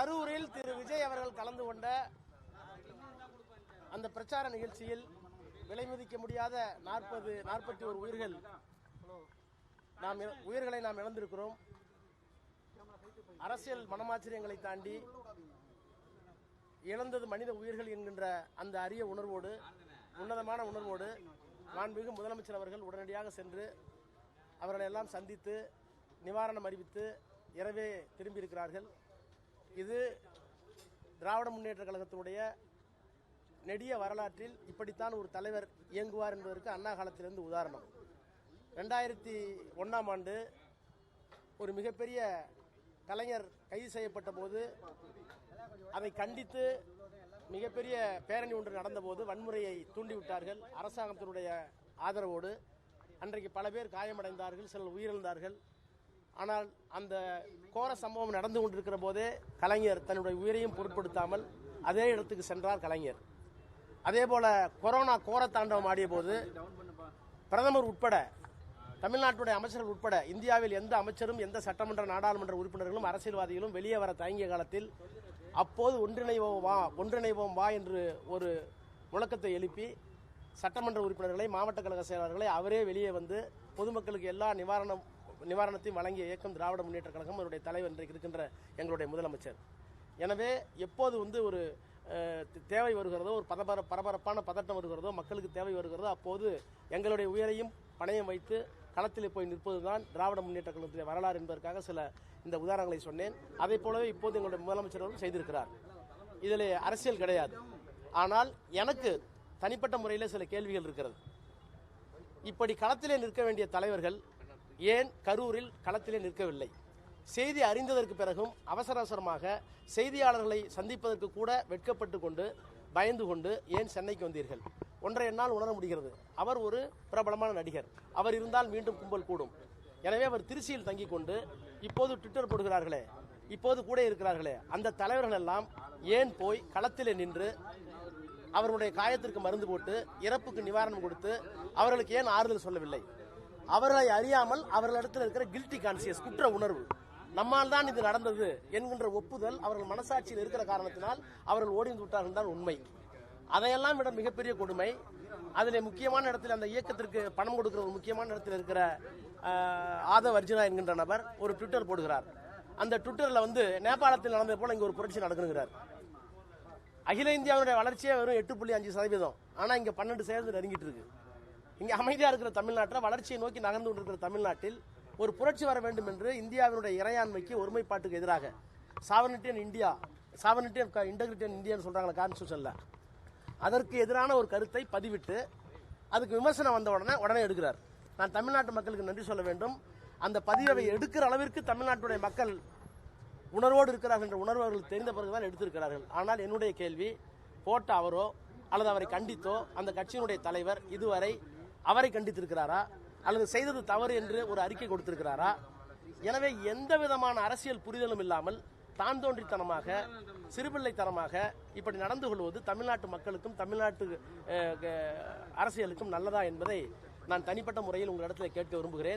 கரூரில் திரு விஜய் அவர்கள் கலந்து கொண்ட அந்த பிரச்சார நிகழ்ச்சியில் விலை மதிக்க முடியாத நாற்பது நாற்பத்தி ஒரு உயிர்கள் நாம் உயிர்களை நாம் இழந்திருக்கிறோம். அரசியல் மனமாச்சரியங்களை தாண்டி இழந்தது மனித உயிர்கள் என்கின்ற அந்த அரிய உணர்வோடு உன்னதமான உணர்வோடு மாண்புமிகு முதலமைச்சர் அவர்கள் உடனடியாக சென்று அவர்களை எல்லாம் சந்தித்து நிவாரணம் அறிவித்து இரவே திரும்பியிருக்கிறார்கள். இது திராவிட முன்னேற்ற கழகத்தினுடைய நெடிய வரலாற்றில் இப்படித்தான் ஒரு தலைவர் இயங்குவார் என்பதற்கு அண்ணா காலத்திலிருந்து உதாரணம். ரெண்டாயிரத்தி ஒன்றாம் ஆண்டு ஒரு மிகப்பெரிய கலைஞர் கைது செய்யப்பட்ட போது அதை கண்டித்து மிகப்பெரிய பேரணி ஒன்று நடந்தபோது வன்முறையை தூண்டிவிட்டார்கள். அரசாங்கத்தினுடைய ஆதரவோடு அன்றைக்கு பல பேர் காயமடைந்தார்கள் சிலர் உயிரிழந்தார்கள். ஆனால் அந்த கோர சம்பவம் நடந்து கொண்டிருக்கிற போதே கலைஞர் தன்னுடைய உயிரையும் பொருட்படுத்தாமல் அதே இடத்துக்கு சென்றார் கலைஞர். அதே போல கொரோனா கோர தாண்டவம் ஆடிய போது பிரதமர் உட்பட தமிழ்நாட்டுடைய அமைச்சர்கள் உட்பட இந்தியாவில் எந்த அமைச்சரும் எந்த சட்டமன்ற நாடாளுமன்ற உறுப்பினர்களும் அரசியல்வாதிகளும் வெளியே வர தயங்கிய காலத்தில் அப்போது ஒன்றிணைவோம் வா ஒன்றிணைவோம் வா என்று ஒரு முழக்கத்தை எழுப்பி சட்டமன்ற உறுப்பினர்களை மாவட்ட கழக செயலாளர்களை அவரே வெளியே வந்து பொதுமக்களுக்கு எல்லா நிவாரணம் நிவாரணத்தையும் வழங்கிய இயக்கம் திராவிட முன்னேற்ற கழகம் அவருடைய தலைவர் இன்றைக்கு இருக்கின்ற எங்களுடைய முதலமைச்சர். எனவே எப்போது வந்து ஒரு தேவை வருகிறதோ ஒரு பதபர பரபரப்பான பதட்டம் வருகிறதோ மக்களுக்கு தேவை வருகிறதோ அப்போது எங்களுடைய உயிரையும் பணையம் வைத்து களத்தில் போய் நிற்பதுதான் திராவிட முன்னேற்ற கழகத்துடைய வரலாறு என்பதற்காக சில இந்த உதாரணங்களை சொன்னேன். அதை போலவே இப்போது எங்களுடைய முதலமைச்சர் அவர்கள் செய்திருக்கிறார். இதில் அரசியல் கிடையாது. ஆனால் எனக்கு தனிப்பட்ட முறையில் சில கேள்விகள் இருக்கிறது. இப்படி களத்திலே நிற்க வேண்டிய தலைவர்கள் ஏன் கரூரில் களத்திலே நிற்கவில்லை? செய்தி அறிந்ததற்கு பிறகும் அவசர அவசரமாக செய்தியாளர்களை சந்திப்பதற்கு கூட வெட்கப்பட்டு கொண்டு பயந்து கொண்டு ஏன் சென்னைக்கு வந்தீர்கள்? ஒன்றை என்னால் உணர முடிகிறது. அவர் ஒரு பிரபலமான நடிகர். அவர் இருந்தால் மீண்டும் கும்பல் கூடும். எனவே அவர் திருச்சியில் தங்கிக் கொண்டு இப்போது ட்விட்டர் போடுகிறார்களே இப்போது கூட இருக்கிறார்களே அந்த தலைவர்கள் எல்லாம் ஏன் போய் களத்திலே நின்று அவர்களுடைய காயத்திற்கு மருந்து போட்டு இறப்புக்கு நிவாரணம் கொடுத்து அவர்களுக்கு ஏன் ஆறுதல் சொல்லவில்லை? அவர்களை அறியாமல் அவர்களிடத்தில் இருக்கிற கில்ட்டி கான்சியஸ் குற்ற உணர்வு. நம்மால் தான் இது நடந்தது என்கின்ற ஒப்புதல் அவர்கள் மனசாட்சியில் இருக்கிற காரணத்தினால் அவர்கள் ஓடிந்து விட்டார்கள் தான் உண்மை. அதையெல்லாம் விட மிகப்பெரிய கொடுமை. அதில் முக்கியமான இடத்தில் அந்த இயக்கத்திற்கு பணம் கொடுக்கிற ஒரு முக்கியமான இடத்தில் இருக்கிற ஆதவ் அர்ஜுனா என்கின்ற நபர் ஒரு ட்விட்டர் போடுகிறார். அந்த ட்விட்டரில் வந்து நேபாளத்தில் நடந்தது போல இங்கே ஒரு புரட்சி நடக்கணுங்கிறார் அகில இந்தியாவுடைய வளர்ச்சியே வெறும் எட்டு புள்ளி அஞ்சு சதவீதம். ஆனால் இங்கே பன்னெண்டு சதவீதம் நெருங்கிட்டு இருக்கு. இங்கே அமைதியாக இருக்கிற தமிழ்நாட்டில் வளர்ச்சியை நோக்கி நகர்ந்து கொண்டிருக்கிற தமிழ்நாட்டில் ஒரு புரட்சி வர வேண்டும் என்று இந்தியாவினுடைய இறையாண்மைக்கு ஒருமைப்பாட்டுக்கு எதிராக சாவனிட்டியன் இந்தியா சாவனிட்டியன் அண்ட் இந்தியான்னு சொல்றாங்க கான்ஸ்டியூஷனில் அதற்கு எதிரான ஒரு கருத்தை பதிவிட்டு அதுக்கு விமர்சனம் வந்த உடனே உடனே எடுக்கிறார். நான் தமிழ்நாட்டு மக்களுக்கு நன்றி சொல்ல வேண்டும். அந்த பதிவை எடுக்கிற அளவிற்கு தமிழ்நாட்டுடைய மக்கள் உணர்வோடு இருக்கிறார்கள் என்ற உணர்வு தெரிந்த பிறகுதான் எடுத்திருக்கிறார்கள். ஆனால் என்னுடைய கேள்வி போட்ட அவரோ அல்லது அவரை கண்டித்தோ அந்த கட்சியினுடைய தலைவர் இதுவரை அவரை கண்டித்திருக்கிறாரா? அல்லது செய்தது தவறு என்று ஒரு அறிக்கை கொடுத்திருக்கிறாரா? எனவே எந்த விதமான அரசியல் புரிதலும் இல்லாமல் தான் தோன்றித்தனமாக சிறுபிள்ளைத்தனமாக இப்படி நடந்து கொள்வது தமிழ்நாட்டு மக்களுக்கும் தமிழ்நாட்டு அரசியலுக்கும் நல்லதா என்பதை நான் தனிப்பட்ட முறையில் உங்களிடத்தில் கேட்க விரும்புகிறேன்.